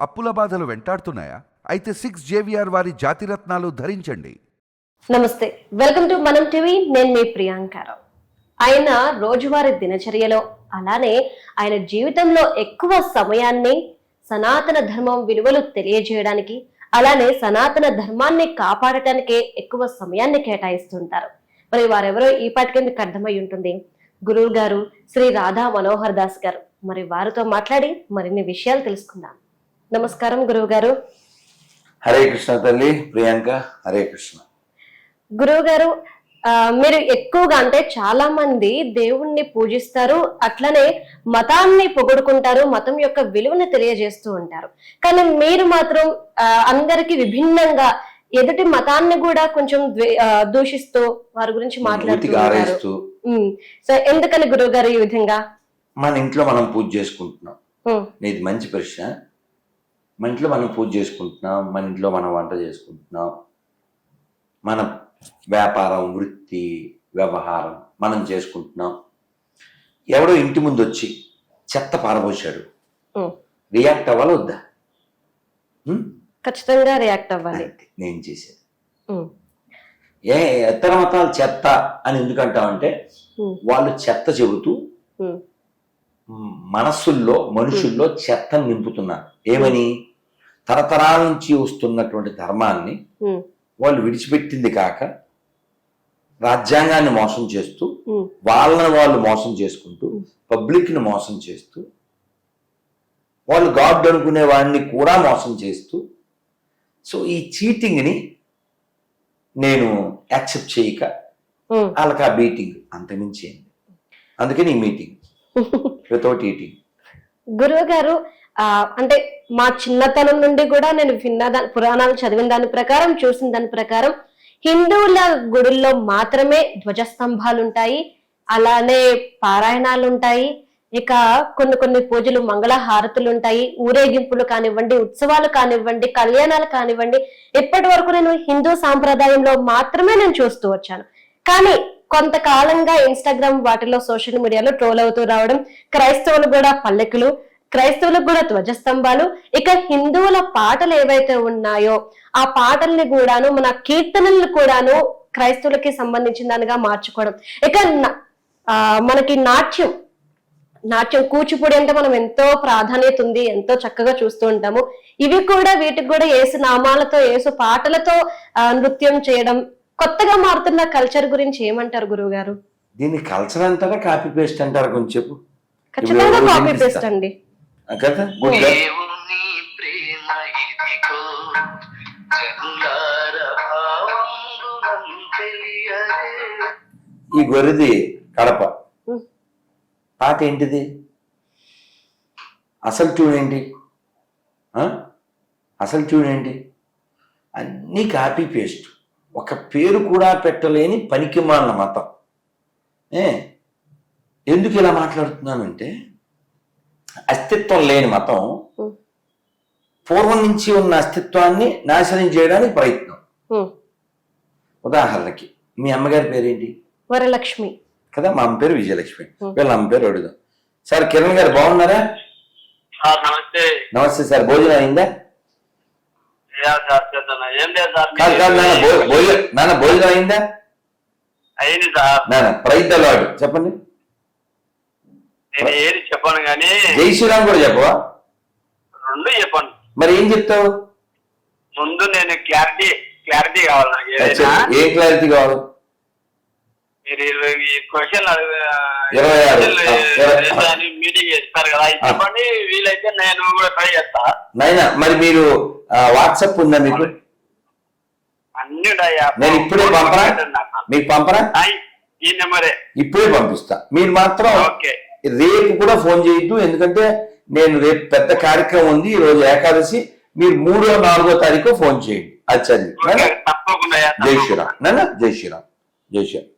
అప్పుల బాధలు వెంటాడుతున్నాయా? అయితే సిక్స్ జేవిఆర్ వారి జాతిరత్నాలు ధరించండి. నమస్తే. Welcome to Manam TV. నేను మీ ప్రియాంకారావు ఆయన రోజువారీ దినచర్యలో అలానే ఆయన జీవితంలో ఎక్కువ సమయాన్ని సనాతన ధర్మం విలువలు తెలియజేయడానికి అలానే సనాతన ధర్మాన్ని కాపాడటానికే ఎక్కువ సమయాన్ని కేటాయిస్తుంటారు. మరి వారెవరో ఈ పాటికే మీకు అర్థమై ఉంటుంది. గురువు గారు శ్రీ రాధా మనోహర్ దాస్ గారు. మరి వారితో మాట్లాడి మరిన్ని విషయాలు తెలుసుకుందాం. నమస్కారం గురువు గారు హరే కృష్ణ తల్లి ప్రియాంక హరే కృష్ణ. గురువు గారు ఆ, మీరు ఎక్కువగా అంటే చాలా మంది దేవుణ్ణి పూజిస్తారు అట్లనే మతాన్ని పొగుడుకుంటారు మతం యొక్క విలువని తెలియజేస్తూ ఉంటారు. కానీ మీరు మాత్రం అందరికి విభిన్నంగా ఎదుటి మతాన్ని కూడా కొంచెం దూషిస్తూ వారి గురించి మాట్లాడుతూ. సో ఎందుకని గురువు గారు ఈ విధంగా? మన ఇంట్లో మనం పూజ చేసుకుంటున్నాం. నీది మంచి ప్రశ్న. మన ఇంట్లో మనం పూజ చేసుకుంటున్నాం మన ఇంట్లో మనం వంట చేసుకుంటున్నాం మన వ్యాపారం వృత్తి వ్యవహారం మనం చేసుకుంటున్నాం. ఎవడో ఇంటి ముందు వచ్చి చెత్త పారబోసాడు. రియాక్ట్ అవ్వాలి వద్దా? ఖచ్చితంగా రియాక్ట్ అవ్వాలి. నేను చేసేది. ఏ ఇతర మతాలు చెత్త అని ఎందుకంటామంటే వాళ్ళు చెత్త చెబుతూ మనస్సుల్లో మనుషుల్లో చెత్తను నింపుతున్నారు ఏమని? తరతరాల నుంచి వస్తున్నటువంటి ధర్మాన్ని వాళ్ళు విడిచిపెట్టింది కాక రాజ్యాంగాన్ని మోసం చేస్తూ వాళ్ళని వాళ్ళు మోసం చేసుకుంటూ పబ్లిక్ని మోసం చేస్తూ వాళ్ళు గాడ్ అనుకునే వాడిని కూడా మోసం చేస్తూ సో ఈ చీటింగ్ని నేను యాక్సెప్ట్ చేయక. వాళ్ళకి ఆ బీటింగ్ అంతమించి అందుకని ఈ మీటింగ్. వితౌట్ ఈటింగ్ గురువు గారు ఆ, అంటే మా చిన్నతనం నుండి కూడా నేను విన్న దాని పురాణాలు చదివిన దాని ప్రకారం చూసిన దాని ప్రకారం హిందువుల గుడుల్లో మాత్రమే ధ్వజస్తంభాలు ఉంటాయి అలానే పారాయణాలు ఉంటాయి ఇక కొన్ని కొన్ని పూజలు మంగళ హారతులు ఉంటాయి ఊరేగింపులు కానివ్వండి ఉత్సవాలు కానివ్వండి కళ్యాణాలు కానివ్వండి ఇప్పటి వరకు నేను హిందూ సాంప్రదాయంలో మాత్రమే నేను చూస్తూ వచ్చాను. కానీ కొంతకాలంగా ఇన్స్టాగ్రామ్ వాటిలో సోషల్ మీడియాలో ట్రోల్ అవుతూ రావడం క్రైస్తవులు కూడా పల్లెకులు క్రైస్తవులకు కూడా ధ్వజస్తంభాలు ఇక హిందువుల పాటలు ఏవైతే ఉన్నాయో ఆ పాటల్ని కూడాను మన కీర్తనల్ని కూడాను క్రైస్తవులకి సంబంధించిన దానిగా మార్చుకోవడం. ఇక మనకి నాట్యం నాట్యం కూచిపూడి అంటే మనం ఎంతో ప్రాధాన్యత ఉంది ఎంతో చక్కగా చూస్తూ ఉంటాము. ఇవి కూడా వీటికి కూడా ఏసు నామాలతో ఏసు పాటలతో నృత్యం చేయడం కొత్తగా మారుతున్న కల్చర్ గురించి ఏమంటారు గురువు గారు దీన్ని కల్చర్ అంటారా కాపీ పేస్ట్ అంటారా కొంచెం చెప్పు? ఖచ్చితంగా కాపీ? పేస్ట్ అండి. కదా ఈ గొర్రెది కడప. పాట ఏంటిది? అసలు ట్యూన్ ఏంటి ఆ? అసలు ట్యూన్ ఏంటి అన్నీ కాపీ పేస్ట్ ఒక పేరు కూడా పెట్టలేని పనికిమాలిన మతం. ఏ? ఎందుకు ఇలా మాట్లాడుతున్నానంటే అస్తిత్వం లేని మతం. పూర్వం నుంచి ఉన్న అస్తిత్వాన్ని నాశనం చేయడానికి ప్రయత్నం. ఉదాహరణకి మీ అమ్మగారి పేరేంటి? వరలక్ష్మి. కదా మా అమ్మ పేరు విజయలక్ష్మి. వీళ్ళ అమ్మ పేరు అడుగుదాం సార్ కిరణ్ గారు బాగున్నారా? నమస్తే సార్ భోజనం అయిందా యా సార్ చేద్దాం ఏం లేదు సార్ కాదు కాదు నాన్న భోజనం భోజనం అయిందా? అయింది సార్. నాన్న ప్రైజ్ చెప్పండి. నేను ఏది చెప్పాను కానీ జై శ్రీరామ్ కూడా చెప్పవా? రెండు చెప్పాను. మరి ఏం చెప్తావు? ముందు నేను క్లారిటీ క్లారిటీ కావాలి నాకు ఏదైనా. ఏ క్లారిటీ కావాలి? మీరు ఇరవై క్వశ్చన్ ఇరవై ఆరు. మీటింగ్ చేస్తారు కదా చెప్పండి వీలైతే నేను కూడా ట్రై చేస్తా. నాయన మరి మీరు వాట్సాప్ ఉందా మీకు? నేను ఇప్పుడే పంపరా. మీకు పంపరా? ఆయ్, ఈ నెంబరే. ఇప్పుడే పంపిస్తా. మీరు మాత్రం ఓకే. రేపు కూడా ఫోన్ చేయొద్దు ఎందుకంటే నేను రేపు పెద్ద కార్యక్రమం ఉంది ఈ రోజు ఏకాదశి. మీరు మూడో నాలుగో తారీఖు ఫోన్ చేయండి. అది చదివి. జై. శ్రీరామ్. నాన్న జై శ్రీరామ్. జై శ్రీరామ్.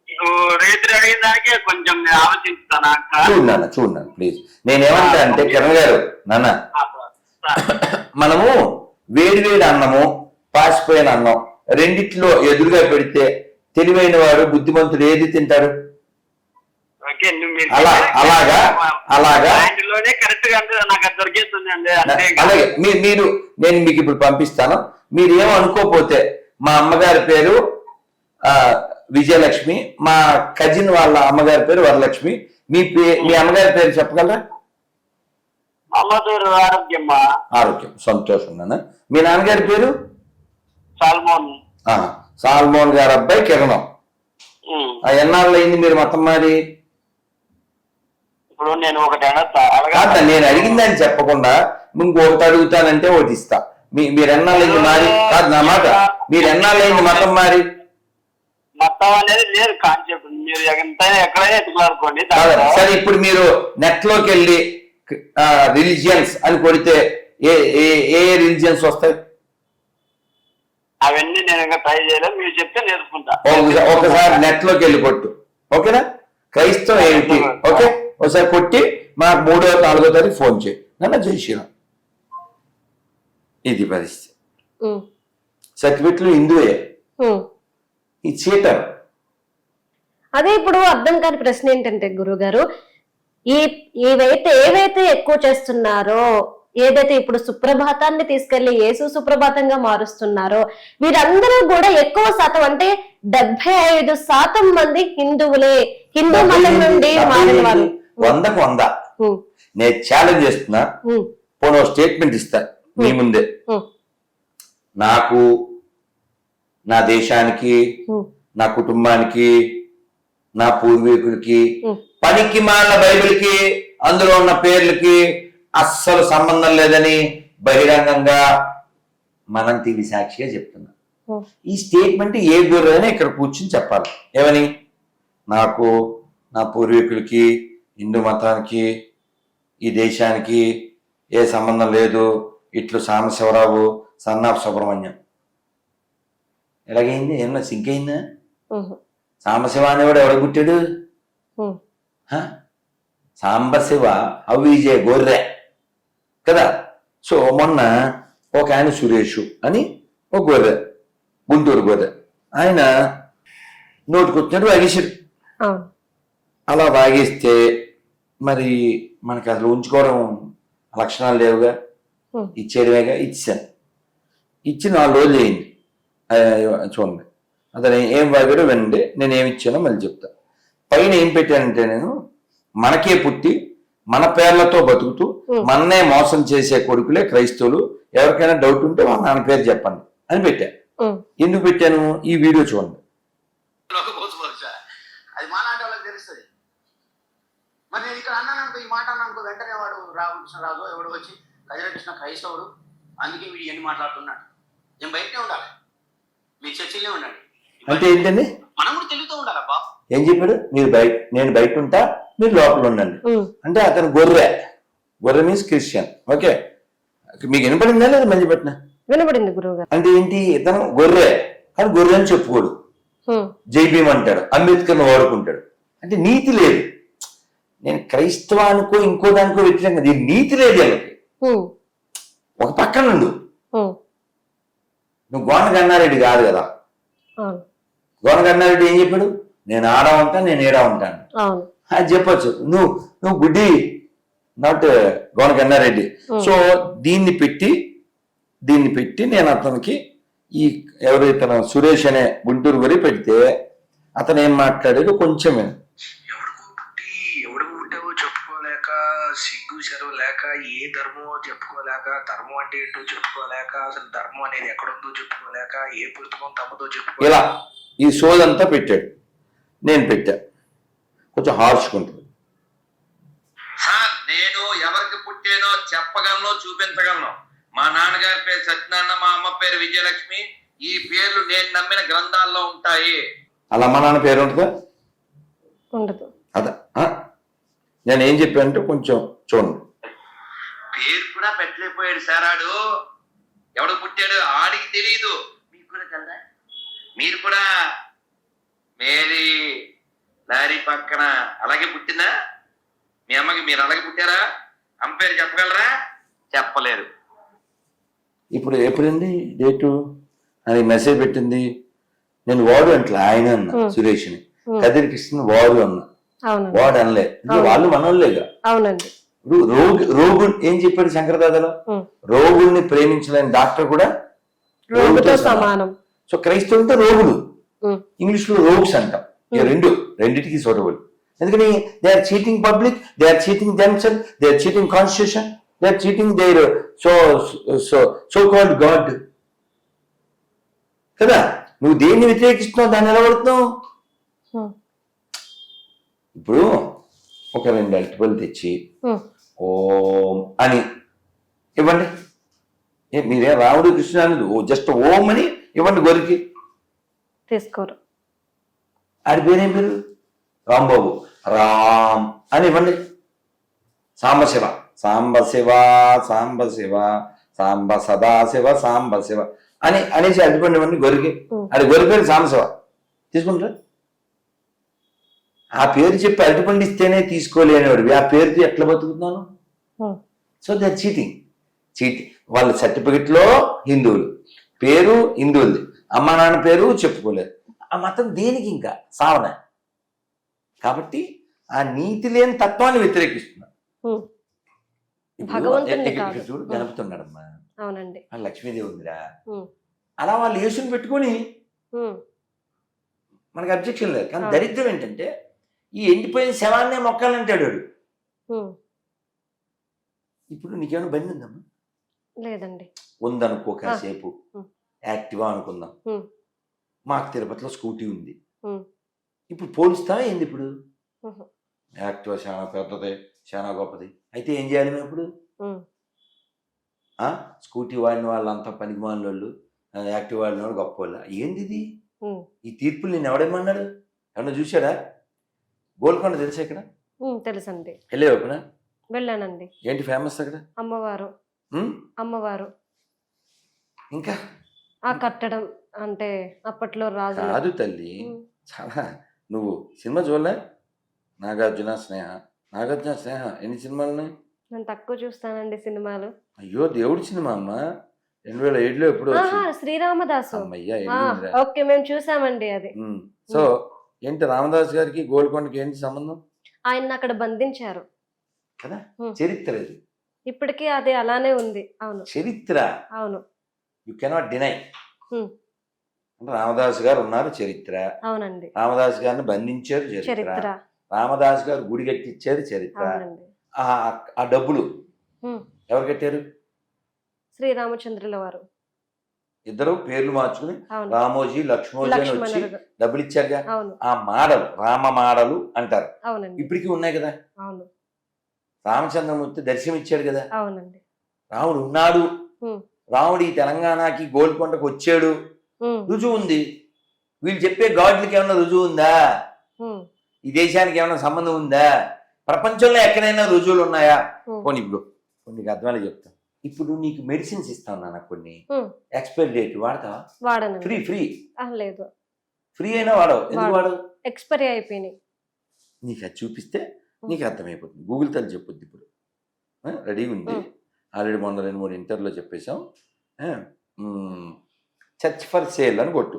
చూడు నాన్న చూడు నాన్న ప్లీజ్ నేనేమంటా అంటే కిరణ్ గారు నాన్న. మనము వేడి వేడి అన్నము పాసిపోయిన అన్నం. రెండిట్లో ఎదురుగా పెడితే తెలివైన వాడు బుద్ధిమంతుడు ఏది మీరు అలా అలాగా అలాగా. అలాగే మీరు నేను మీకు ఇప్పుడు పంపిస్తాను. మీరు ఏం అనుకోపోతే మా అమ్మగారి పేరు విజయలక్ష్మి మా కజిన్ వాళ్ళ అమ్మగారి పేరు వరలక్ష్మి. మీ పే మీ అమ్మగారి పేరు చెప్పగలరా? ఆరోగ్యమ్మా. ఆరోగ్యం సంతోషం నాన్న మీ నాన్నగారి పేరు? సాల్మోన్. సాల్మోన్ గారి అబ్బాయి కిరణం. ఎన్నాళ్ళు అయింది మీరు మొత్తం మారి? ఇప్పుడు నేను ఒకటి అడగ నేను అడిగిందని చెప్పకుండా ఇంకొకటి అడుగుతానంటే ఒకటి ఇస్తా. మీ మీరు ఎన్నాళ్ళైంది మారి? కాదు నా మాట. మీరు ఎన్నాళ్ళైంది మతం మారి? మొత్తం అనేది లేదు కాన్సెప్ట్. మీరు ఎంతైనా ఎక్కడైనా. దాంట్లో సరే ఇప్పుడు మీరు నెట్లోకి వెళ్ళి రిలీజియన్స్ అని కొడితే ఏ ఏ ఏ రిలీజియన్స్ వస్తాయి? అవన్నీ నేను ఇంకా ట్రై చేయలేదు. మీరు చెప్తే నేర్చుకుంటా. ఒక- ఒకసారి నెట్లోకి వెళ్ళి కొట్టు ఓకేనా? క్రైస్తవం ఏంటి ఓకే? ఒకసారి కొట్టి మాకు మూడో నాలుగో తారీఖు ఫోన్ చేయి. నన్ను శ్రీరామ్ ఇది పరిస్థితి. సర్టిఫికెట్లు హిందువే. ఈ చీటర్. అదే ఇప్పుడు అర్థం కాని ప్రశ్న ఏంటంటే గురుగారు ఈ ఏవైతే ఏవైతే ఎక్కువ చేస్తున్నారో ఏదైతే ఇప్పుడు సుప్రభాతాన్ని తీసుకెళ్ళి యేసు సుప్రభాతంగా మారుస్తున్నారో వీరందరూ కూడా ఎక్కువ శాతం అంటే డెబ్బై ఐదు శాతం మంది హిందువులే. హిందూ మతం నుండి మారిన వారు వందకు వంద. నేను ఛాలెంజ్ చేస్తున్నా. పోనీ స్టేట్మెంట్ ఇస్తా మీ ముందే. నాకు నా దేశానికి నా కుటుంబానికి నా పూర్వీకులకి. పనికి మాలిన బైబిల్కి అందులో ఉన్న పేర్లకి అస్సలు సంబంధం లేదని బహిరంగంగా మనం తిరిగి సాక్షిగా చెప్తున్నా. ఈ స్టేట్మెంట్ ఏ గురైనా ఇక్కడ కూర్చుని చెప్పాలి. ఏమని? నాకు నా పూర్వీకులకి హిందూ మతానికి ఈ దేశానికి ఏ సంబంధం లేదు. ఇట్లు సాంబశివరావు సన్నాఫ్ సుబ్రహ్మణ్యం. ఎలాగైంది? ఏమన్నా సింక్ అయిందా? సాంబశివ అనేవాడు ఎవడ పుట్టాడు? సాంబశివ అవిజే గొర్రె. కదా? సో మొన్న ఒక ఆయన సురేషు అని ఒక గొర్రె గుంటూరు గొర్రె. ఆయన నోటుకొచ్చినట్టు అవును అలా వాగేస్తే మరి మనకి అసలు ఉంచుకోవడం లక్షణాలు లేవుగా? ఇచ్చేయడమేగా? ఇచ్చాను. ఇచ్చి నాలుగు రోజులు అయింది. చూడండి. అతను ఏం వాగాడో వినండి. నేను ఏమి ఇచ్చానో మళ్ళీ చెప్తా. పైన ఏం పెట్టానంటే నేను మనకే పుట్టి మన పేర్లతో బతుకుతూ. మన్నే మోసం చేసే కొడుకులే క్రైస్తవులు. ఎవరికైనా డౌట్ ఉంటే వాళ్ళ నాన్న పేరు చెప్పండి అని పెట్టా. ఎందుకు పెట్టాను? ఈ వీడియో చూడండి. అది మాలాంటి వాళ్ళకి తెలుస్తుంది. మరి నేను ఇక్కడ అన్నాను ఈ మాట వెంటనే వాడు రామకృష్ణరాజు ఎవడు వచ్చి గజరకృష్ణ క్రైస్తవుడు అందుకే వీడు ఎన్ని మాట్లాడుతున్నాడు. నేను బయటనే ఉండాలి. మీ చర్చిలే ఉండండి. అంటే ఏంటండి? మనం కూడా తెలుగుతూ ఉండాలి బాబు ఏం చెప్పాడు? మీరు బయట నేను బయట ఉంటా మీరు లోపల ఉండండి. అంటే అతను గొర్రె. గొర్రె మీన్స్ క్రిస్టియన్ ఓకే మీకు వినపడిందా లేదా మళ్ళీ పెట్టిన వినపడింది గురువు గారు అంటే ఏంటి? ఇతను గొర్రె. కానీ గొర్రె అని చెప్పుకోడు. జై భీమ్ అంటాడు. అంబేద్కర్ని వాడుకుంటాడు. అంటే నీతి లేదు. నేను క్రైస్తవానికో ఇంకో దానికో వ్యతిరేకంగా దీని నీతి లేదు వీళ్ళకి ఒక పక్కన నుండు నువ్వు గోన గన్నారెడ్డి కాదు. కదా అవును గోన గన్నారెడ్డి ఏం చెప్పాడు? నేను ఆడ ఉంటాను నేను ఏడా ఉంటాను అవును. అది చెప్పొచ్చు. నువ్వు నువ్వు గుడ్డి నాట్ గోన గన్నారెడ్డి Hmm. సో దీన్ని పెట్టి దీన్ని పెట్టి నేను అతనికి ఈ ఎవరైతే సురేష్ అనే గుంటూరు గురి పెడితే అతను ఏం మాట్లాడాడు? కొంచెం విను. ఎవడికో పుట్టి ఎవడు పుట్టావో చెప్పుకోలేక సిగ్గు చెరవ లేక ఏ ధర్మమో చెప్పుకోలేక ధర్మం అంటే ఏంటో చెప్పుకోలేక అసలు ధర్మం అనేది ఎక్కడుందో చెప్పుకోలేక ఏ పుస్తకం తమదో చెప్పుకోలేక. ఇలా ఈ సోదంతా పెట్టాడు. నేను పెట్టా. కొంచెం హార్చుకుంటుంది సార్ నేను ఎవరికి పుట్టానో చెప్పగలను చూపించగలను. మా నాన్నగారి పేరు సత్యనారాయణ మా అమ్మ పేరు విజయలక్ష్మి. ఈ పేర్లు నేను నమ్మిన గ్రంథాల్లో ఉంటాయి. అలా అమ్మ నాన్న పేరు ఉంటుందా? ఉండదు. అదా ఆ? నేను ఏం చెప్పానంటే కొంచెం చూడండి. పేరు కూడా పెట్టలేకపోయాడు సార్ ఆడు ఎవడు పుట్టాడు? ఆడికి తెలియదు మీరు కూడా మేరీ లారీ పక్కన అలాగే పుట్టిందా? మీ అమ్మకి మీరు అలాగే పుట్టారా? అమ్మ పేరు చెప్పగలరా? చెప్పలేరు ఇప్పుడు ఎప్పుడండి డేటు? అని మెసేజ్ పెట్టింది. నేను వాడు అంటలే ఆయన అన్న. సురేష్ని. కదిరి కృష్ణ వాడు అన్న. అవునండి. వాడు అనలే. వాళ్ళు మనోళ్ళేగా. అవునండి. ఇప్పుడు రోగి రోగుడు ఏం చెప్పాడు శంకరదాదాలో. రోగుల్ని ప్రేమించలేని డాక్టర్ కూడా రోగుతో సమానం. సో క్రైస్తవులతో రోగులు. ఉం. ఇంగ్లీష్లో రోగ్స్ అంటాం. ఈ. రెండు రెండిటికి సూటబుల్. ఎందుకని? They are cheating public they are cheating themselves they are cheating constitution they are cheating there so so so called god కదా? నువ్వు దేన్ని వ్యతిరేకిస్తున్నావు? దాన్ని నిలబడుతున్నావు. ఇప్పుడు ఒక రెండు అరటిపళ్ళు తెచ్చి. ఓం అని ఇవ్వండి. మీరే రాముడు కృష్ణ అనేది ఓ జస్ట్ ఓం అని ఇవ్వండి గొరికి. తీసుకోరు. ఆడి పేరేం పేరు? రాంబాబు. రామ్ అని ఇవ్వండి. సాంబశివ. సాంబశివ సాంబశివ సాంబ సదాశివ సాంబశివ అని అనేసి అడ్డుపండి ఇవ్వండి గొరికి. అది గొరి పేరు సాంబశివ. తీసుకుంటారా? ఆ పేరు చెప్పి అరటిపండు ఇస్తేనే తీసుకోలేనివాడు ఆ పేరుతో ఎట్లా బతుకుతున్నాను. సో దే చీటింగ్ చీటింగ్ వాళ్ళ సర్టిఫికెట్లో హిందువులు. పేరు హిందువులది అమ్మ నాన్న పేరు చెప్పుకోలేదు. ఆ మతం దేనికి ఇంకా? సావన కాబట్టి ఆ నీతి లేని తత్వాన్ని వ్యతిరేకిస్తున్నారు కాదు. చూడు గణపుతున్నాడమ్మా. అవునండి. లక్ష్మీదేవి ఉందిరా. అలా వాళ్ళు యేసుని పెట్టుకొని. మనకి అబ్జెక్షన్ లేదు. కానీ. దరిద్రం ఏంటంటే ఈ ఎండిపోయిన శవాన్నే మొక్కాలంటాడు వాడు. ఇప్పుడు నీకేమైనా బండి ఉందమ్మా? లేదండి. ఉందనుకో కాసేపు. యాక్టివా అనుకుందాం. మాకు తిరుపతిలో స్కూటీ ఉంది. ఇప్పుడు పోలుస్తావా ఏంది ఇప్పుడు. యాక్టివా చాలా పెద్దది చాలా గొప్పది. అయితే ఏం చేయాలి మేము ఇప్పుడు? స్కూటీ వాడిన వాళ్ళంతా పనికి మాలిన వాళ్ళు యాక్టివ్ వాడిన వాళ్ళు గొప్ప వాళ్ళు ఏంది ఇది. ఈ తీర్పులు నేను ఎవడేమన్నాడు? ఎవరన్నా చూశాడా? గోల్కొండ తెలుసా ఇక్కడ? తెలుసండి. వెళ్ళే వెళ్ళానండి. ఏంటి ఫేమస్ అక్కడ? అమ్మవారు? అమ్మవారు. ఇంకా? ఆ కట్టడం అంటే అప్పట్లో రాజు కాదు తల్లి. చాలా నువ్వు సినిమా చూడలే? నాగార్జున స్నేహ. నాగార్జున స్నేహ. ఎన్ని సినిమాలు నేను తక్కువ చూస్తానండి సినిమాలు. అయ్యో దేవుడి సినిమా అమ్మ. రెండు వేల ఏడులో ఎప్పుడు శ్రీరామదాసు. ఓకే మేము చూసామండి అది. సో ఏంటి రామదాస్ గారికి గోల్కొండకి ఏంటి సంబంధం? ఆయన అక్కడ బంధించారు. కదా. చరిత్ర ఇది. ఇప్పటికీ అది అలానే ఉంది. అవును. చరిత్ర. అవును. యు కెనాట్ డినై రామదాస్ గారు ఉన్నారు చరిత్ర. అవునండి. రామదాస్ గారిని బంధించారు చరిత్ర. రామదాస్ గారు గుడి కట్టించారు చరిత్ర. ఆ- డబ్బులు. ఎవరు కట్టారు? శ్రీరామచంద్రుల వారు. ఇద్దరు పేర్లు మార్చుకుని రామోజీ లక్ష్మోజీ అని వచ్చి డబ్బులు ఇచ్చారుగా. అవును. ఆ మాడలు రామ మాడలు అంటారు. అవునండి. ఇప్పటికీ ఉన్నాయి కదా? అవును. రామచంద్రమూర్తి దర్శనం ఇచ్చాడు కదా. అవునండి. రాముడు ఉన్నాడు. రాముడు ఈ తెలంగాణకి గోల్కొండకు వచ్చాడు. రుజువు ఉంది. వీళ్ళు చెప్పే గాడ్లకి ఏమైనా రుజువు ఉందా? ఈ దేశానికి ఏమైనా సంబంధం ఉందా? ప్రపంచంలో ఎక్కడైనా రుజువులు ఉన్నాయా. పోనీ ఇప్పుడు కొన్ని అర్థాలు చెప్తా. ఇప్పుడు నీకు మెడిసిన్స్ ఇస్తాను నాన్న కొన్ని. ఎక్స్పైరీ డేట్ వాడతావా? వాడనండి. Free free. లేదు. ఫ్రీ అయినా వాడవు. ఎందుకు వాడు. వాడవు? ఎక్స్పైరీ అయిపోయినాయి. నీకు అది చూపిస్తే నీకు అర్థమైపోతుంది. గూగుల్ తల్లి చెప్పొద్దు ఇప్పుడు. రెడీగా ఉంది. ఆల్రెడీ మొన్న రెండు మూడు ఇంటర్లో చెప్పేశాం. చర్చ్ ఫర్ సేల్ అని కొట్టు.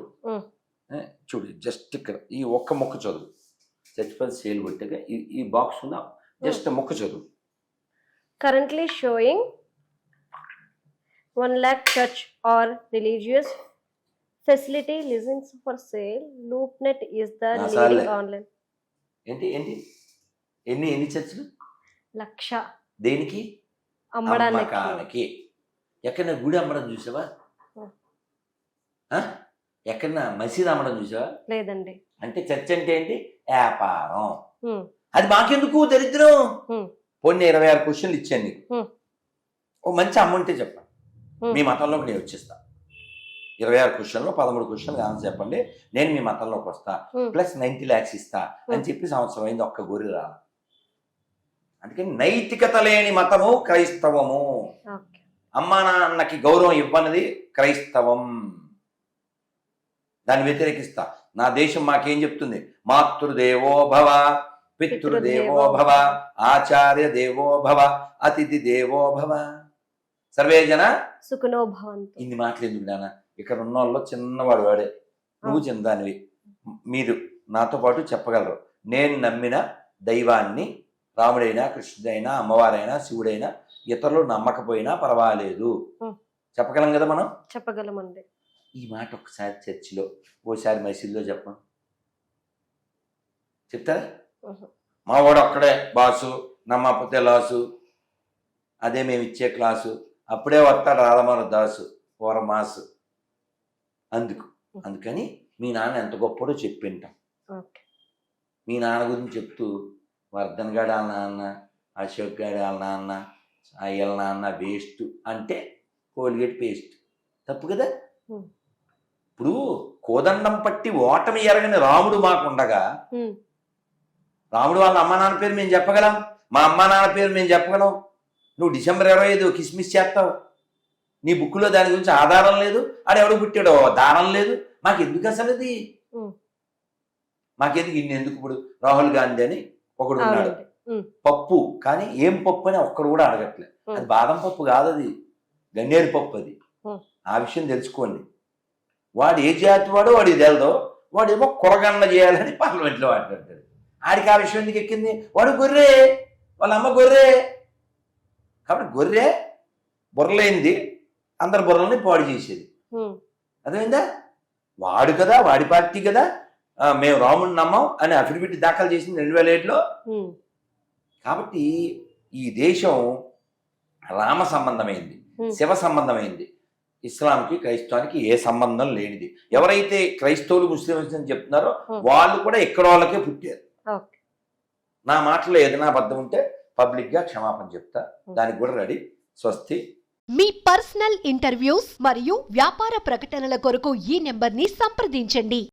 చూడు జస్ట్ ఇక్కడ ఈ ఒక్క మొక్క చదువు. చర్చ్ ఫర్ సేల్ కొట్టాక ఈ బాక్స్ ఉందా జస్ట్ మొక్క చదువు. Currently showing 1 lakh church or religious facility listens for sale. Loopnet is the leading online. ఏంటి ఏంటి? ఎన్ని ఎన్ని చర్చలు? లక్ష. దేనికి? అమ్మడానికి. అమ్మకానికి. ఎక్కడన్నా గుడి అమ్మడం చూసావా? ఎక్కడన్నా మసీద్ అమ్మడం చూసావా? లేదండి. అంటే చర్చ్ అంటే ఏంటి? వ్యాపారం. అది మాకెందుకు దరిద్రం? పోనీ ఇరవై ఆరు క్వశ్చన్లు ఇచ్చాను నీకు. ఓ మంచి అమ్ముంటే చెప్పండి. మీ మతంలోకి నేను వచ్చేస్తా. ఇరవై ఆరు క్వశ్చన్లు పదమూడు క్వశ్చన్లు ఆన్సర్ చెప్పండి. నేను మీ మతంలోకి వస్తా. ప్లస్ నైంటీ ల్యాక్స్ ఇస్తా అని. చెప్పి సంవత్సరం అయింది ఒక్క గొర్రె రా అందుకని నైతికత లేని మతము క్రైస్తవము. అమ్మా నాన్నకి గౌరవం ఇవ్వనది క్రైస్తవం. దాన్ని వ్యతిరేకిస్తా. నా దేశం మాకేం చెప్తుంది? మాతృదేవో భవ పితృదేవో భవ ఆచార్య దేవో భవ అతిథి దేవో భవ సర్వే జన? సుఖనో భవంతు. ఇన్ని మాటలు ఎందుకు నాన్న? ఇక్కడ ఉన్న వాళ్ళు చిన్నవాడు వాడే. నువ్వు చిన్నదానివి. మీరు నాతో పాటు చెప్పగలరు. నేను నమ్మిన దైవాన్ని రాముడైనా కృష్ణుడైనా అమ్మవారైనా శివుడైనా ఇతరులు నమ్మకపోయినా పర్వాలేదు. చెప్పగలం కదా మనం? చెప్పగలమండి. ఈ మాట ఒకసారి చర్చిలో ఓసారి మైసూర్లో చెప్పం. చెప్తారా. మా వాడు ఒక్కడే బాసు నమ్మకపోతే లాసు అదే మేము ఇచ్చే క్లాసు అప్పుడే వస్తాడు రాధమాన దాసు మాసు. అందుకు అందుకని మీ నాన్న ఎంత గొప్పడో చెప్పింటాం. మీ నాన్న గురించి చెప్తూ వర్ధన్ గాడు నాన్న అశోక్ గాడు నాన్న అయ్యల నాన్న వేస్ట్ అంటే కోల్గేట్ పేస్ట్. తప్పు కదా. ఇప్పుడు కోదండం పట్టి ఓటమి ఎరగని రాముడు మాకుండగా రాముడు వాళ్ళ అమ్మ నాన్న పేరు మేము చెప్పగలం? మా అమ్మ నాన్న పేరు మేము చెప్పగలం? నువ్వు డిసెంబర్ ఇరవై ఐదు కిస్మిస్ చేస్తావు. నీ బుక్లో దాని గురించి ఆధారం లేదు. ఆడెవడు పుట్టాడో దారం లేదు. మాకు ఎందుకు అసలు ఇది. మాకెందుకు ఇన్ని ఎందుకు ఇప్పుడు రాహుల్ గాంధీ అని ఒకడు ఉన్నాడు పప్పు కానీ ఏం పప్పు అని ఒక్కడు కూడా అడగట్లే. అది బాదం పప్పు కాదు అది గన్నేరు పప్పు అది. ఆ విషయం తెలుసుకోండి. వాడు ఏ జాతి వాడో వాడు ఇది వెళ్దో వాడేమో కురగన్న చేయాలని పార్లమెంట్లో మాట్లాడతాడు ఆడికి ఆ విషయం ఎందుకు ఎక్కింది? వాడు గొర్రె వాళ్ళ అమ్మ గొర్రె. కాబట్టి గొర్రె బుర్రలేంది అందరి బుర్రల్ని పాడు చేసేది. అర్థమైందా? వాడు కదా వాడి పార్టీ కదా మేము రాముడిని నమ్మం అని అఫిడవిట్ దాఖలు చేసింది రెండు వేల ఏడులో. కాబట్టి ఈ దేశం రామ సంబంధమైంది. శివ సంబంధమైంది. ఇస్లాంకి క్రైస్తవానికి ఏ సంబంధం లేనిది. ఎవరైతే క్రైస్తవులు ముస్లిమ్స్ అని చెప్తున్నారో. వాళ్ళు కూడా ఎక్కడ వాళ్ళకే పుట్టారు. ఓకే. నా మాటలో ఏదైనా అబద్ధం ఉంటే పబ్లిక్గా క్షమాపణ చెప్తా. దానికి కూడా రెడీ. స్వస్తి. మీ పర్సనల్ ఇంటర్వ్యూస్ మరియు వ్యాపార ప్రకటనల కొరకు ఈ నెంబర్ని సంప్రదించండి.